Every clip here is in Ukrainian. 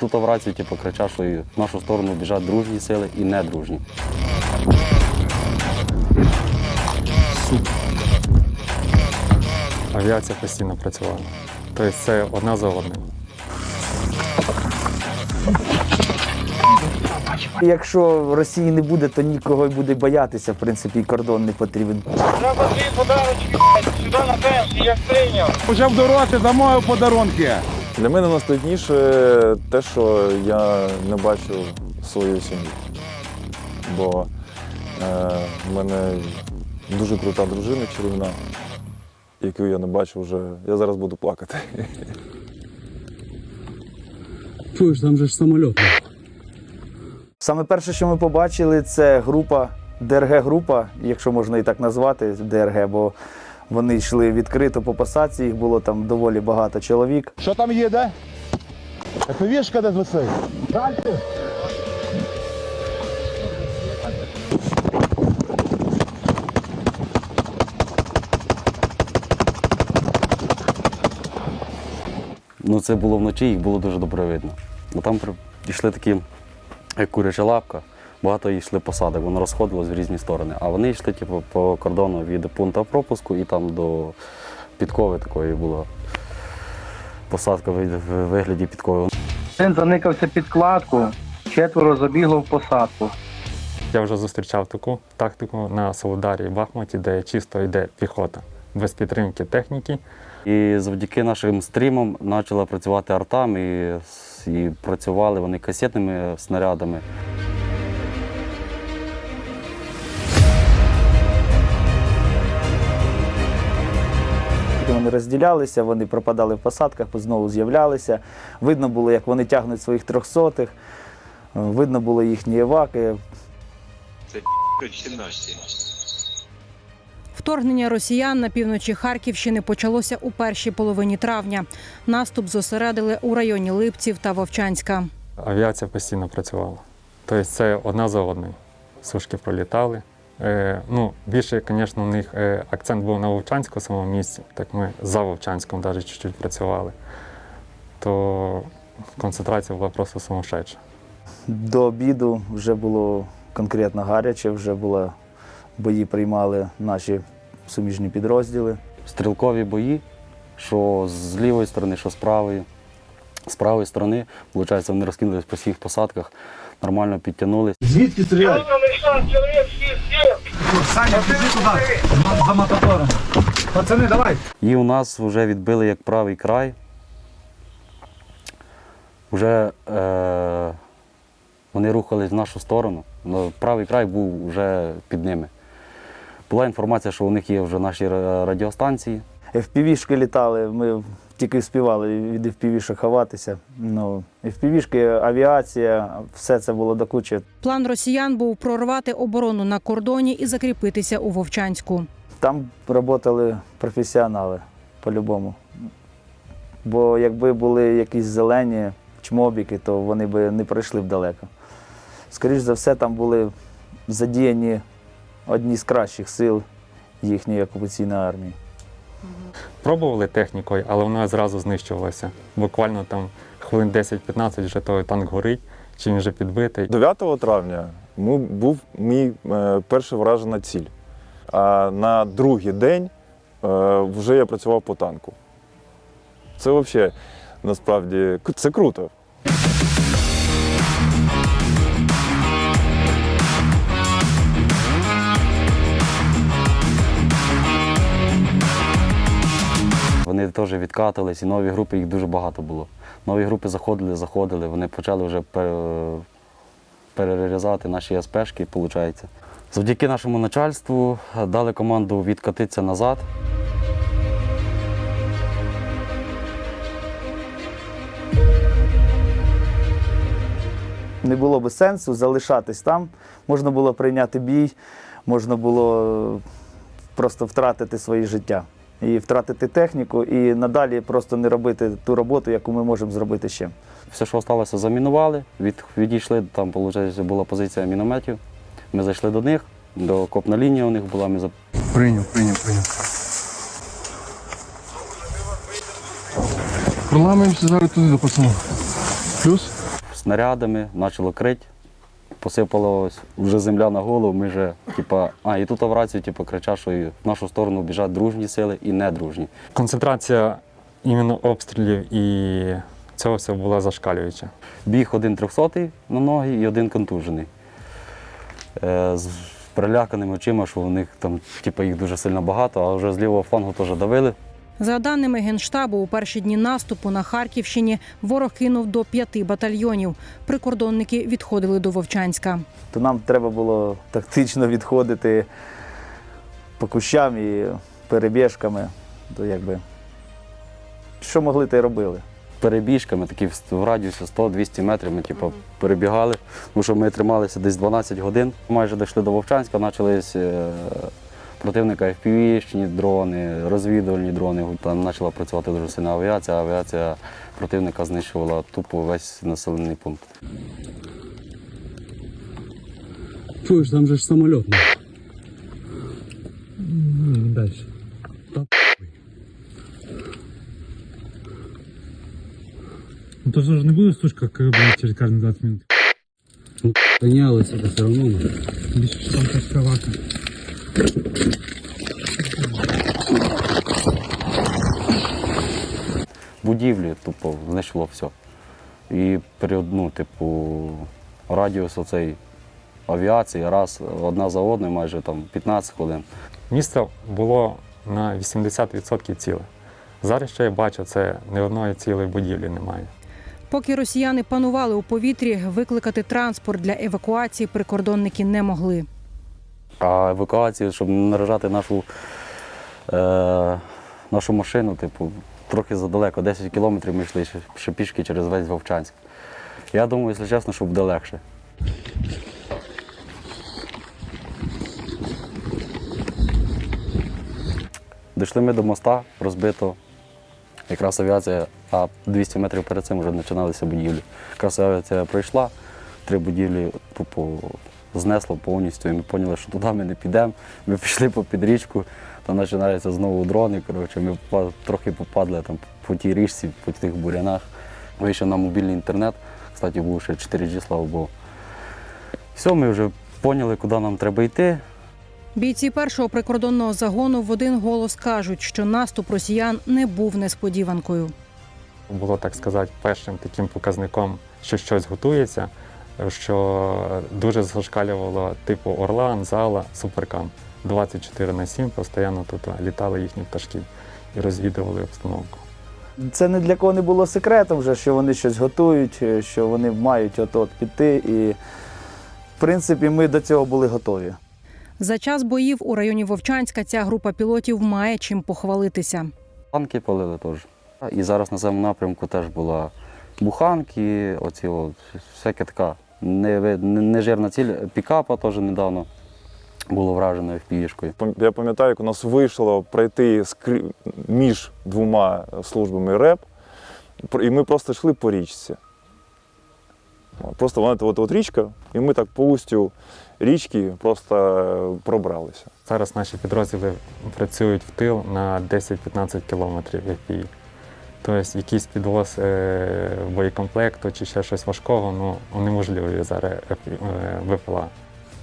Тут в рації типу, кричать, що і в нашу сторону біжать дружні сили і недружні. Авіація постійно працювала. Тобто це одна за одним. Якщо Росії не буде, то нікого й буде боятися. В принципі, і кордон не потрібен. Треба дві подарочки, сюди на пенсію, як прийняв. Почав дороти, замовив подарунки. Для мене найскладніше те, що я не бачив свою сім'ю. Бо е, в мене дуже крута дружина чарівна, яку я не бачив вже. Я зараз буду плакати. Чуєш, там же ж самоліт. Саме перше, що ми побачили, це група, ДРГ-група, якщо можна і так назвати, ДРГ, бо вони йшли відкрито по посадці, їх було там доволі багато чоловік. Що там їде? Повішка десь висить. Ну, це було вночі, їх було дуже добре видно. Ну, там йшли такі, як куряча лапка, багато йшли посадок, воно розходилось в різні сторони. А вони йшли типу, по кордону від пункту пропуску і там до підкови такої була посадка в вигляді підкови. Один заникався під кладку, четверо забігло в посадку. Я вже зустрічав таку тактику на Солударі і Бахмуті, де чисто йде піхота без підтримки техніки. І завдяки нашим стрімам почала працювати артам і, і працювали вони касетними снарядами. Вони розділялися, вони пропадали в посадках, знову з'являлися. Видно було, як вони тягнуть своїх трьохсотих, видно було їхні еваки. Вторгнення росіян на півночі Харківщини почалося у першій половині травня. Наступ зосередили у районі Липців та Вовчанська. Авіація постійно працювала. Тобто це одна за одною. Сушки пролітали. Е, ну, більше, звісно, у них е, акцент був на Вовчанську самому місці. Так ми за Вовчанськом навіть чуть-чуть працювали. То концентрація була просто сумасшедша. До обіду вже було конкретно гаряче, вже було бої приймали наші суміжні підрозділи. Стрілкові бої, що з лівої сторони, що з правої. З правої сторони, виходить, вони розкинулись по всіх посадках, нормально підтягнулись. Звідки стріляють? Саня, біжи туди, за мототором. Пацани, давай. І у нас вже відбили як правий край. Вже е, вони рухались в нашу сторону. але правий край був вже під ними. Була інформація, що у них є вже наші радіостанції. FPV-шки літали, ми тільки вспівали від FPV-шок ховатися. Ну, FPV-шки, авіація, все це було до кучі. План росіян був прорвати оборону на кордоні і закріпитися у Вовчанську. Там працювали професіонали по-любому. Бо якби були якісь зелені чмобіки, то вони б не пройшли б далеко. Скоріше за все, там були задіяні одні з кращих сил їхньої окупаційної армії. Пробували технікою, але вона зразу знищувалася. Буквально там хвилин 10-15 вже той танк горить, чи він вже підбитий. 9 травня був мій е, перший вражена ціль. А на другий день е, вже я працював по танку. Це взагалі насправді це круто. Вони теж відкатились, і нові групи, їх дуже багато було. Нові групи заходили, заходили, вони почали вже пере- перерізати наші СПшки, виходить. Завдяки нашому начальству е, дали команду відкатитися назад. Не було би сенсу залишатись там. Можна було прийняти бій, можна було просто втратити своє життя. І втратити техніку, і надалі просто не робити ту роботу, яку ми можемо зробити ще. Все, що залишилося, замінували, від, відійшли, там виходить, була позиція мінометів. Ми зайшли до них, до копна лінія у них була, ми за- Прийняв, прийняв, прийняв. Проламуємося зараз туди до пацанів. Плюс. снарядами, почало крити. Посипалась вже земля на голову. Ми вже, типа, а, і тут в рацію типу, кричать, що і в нашу сторону біжать дружні сили і недружні. Концентрація іменно обстрілів і цього всього була зашкалююча. Біг один трьохсотий на ноги і один контужений. Е, з переляканими очима, що у них там, типу, їх дуже сильно багато, а вже з лівого флангу теж давили. За даними Генштабу, у перші дні наступу на Харківщині ворог кинув до п'яти батальйонів. Прикордонники відходили до Вовчанська. То нам треба було тактично відходити по кущам і перебіжками. То якби, що могли, те й робили. перебіжками, такі в- радіусі 100-200 метрів ми типу, перебігали, тому що ми трималися десь 12 годин. Майже дійшли до Вовчанська, почались е, противника FPV-шні дрони, розвідувальні дрони. Там почала працювати дуже сильна авіація. Авіація противника знищувала тупо весь населений пункт. Чуєш, там же ж самоліт. Дальше. Ну то ж не буде сушка, блядь, через кожні 20 минут. Гонялися, это все равно. Більше там кашкавака. Будівлі тупо знищило все. І період, ну, типу, радіус оцей авіації раз одна за одною, майже там 15 хвилин. Місто було на 80% ціле. Зараз, що я бачу, це ні одної цілої будівлі немає. Поки росіяни панували у повітрі, викликати транспорт для евакуації прикордонники не могли. А евакуацію, щоб не наражати нашу, е, нашу машину, типу, трохи задалеко, 10 кілометрів ми йшли ще, пішки через весь Вовчанськ. Я думаю, якщо чесно, що буде легше. Дійшли ми до моста, розбито. Якраз авіація, а 200 метрів перед цим вже починалися будівлі. Якраз авіація пройшла, три будівлі тупо знесло повністю, і ми зрозуміли, що туди ми не підемо. Ми пішли по підрічку, там починаються знову дрони. Коротше, ми трохи попадали там по тій річці, по тих бурянах. Вийшов на мобільний інтернет, кстати, був ще 4G, слава Богу. Все, ми вже поняли, куди нам треба йти. Бійці першого прикордонного загону в один голос кажуть, що наступ росіян не був несподіванкою. Було, так сказати, першим таким показником, що щось готується, що дуже зашкалювало типу Орлан, Зала, Суперкам. 24 на 7 постійно тут літали їхні пташки і розвідували обстановку. Це не для кого не було секретом, вже, що вони щось готують, е, що вони мають от-от піти. І, в принципі, ми до цього були готові. За час боїв у районі Вовчанська ця група пілотів має чим похвалитися. Танки палили теж. І зараз на цьому напрямку теж була буханки, оці от, всяка така не- нежирна ціль. Пікапа теж недавно було вражено впішкою. Я пам'ятаю, як у нас вийшло пройти між двома службами РЕП, і ми просто йшли по річці. Просто вона от, от річка, і ми так по устю річки просто е, пробралися. Зараз наші підрозділи працюють в тил на 10-15 кілометрів. Тобто якийсь підвоз е, боєкомплекту чи ще щось важкого, ну унеможливі зараз е, ВПЛА.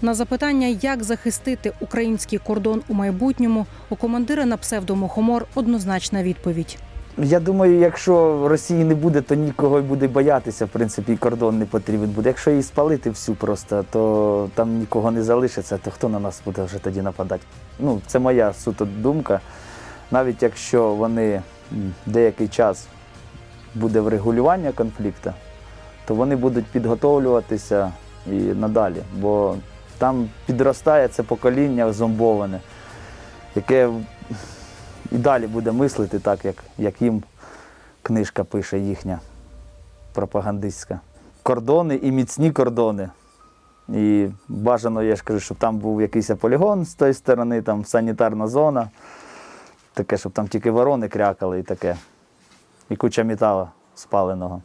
На запитання, як захистити український кордон у майбутньому, у командира на псевдомухомор однозначна відповідь. Я думаю, якщо Росії не буде, то нікого й буде боятися, в принципі, і кордон не потрібен буде. Якщо її спалити всю просто, то там нікого не залишиться, то хто на нас буде вже тоді нападати? Ну, це моя суто думка. Навіть якщо вони деякий час буде врегулювання конфлікту, то вони будуть підготовлюватися і надалі. Бо там підростає це покоління зомбоване, яке і далі буде мислити так, як, як їм книжка пише їхня пропагандистська. Кордони і міцні кордони. І бажано, я ж кажу, щоб там був якийсь полігон з тої сторони, там санітарна зона. Таке, щоб там тільки ворони крякали і таке. І куча металу спаленого.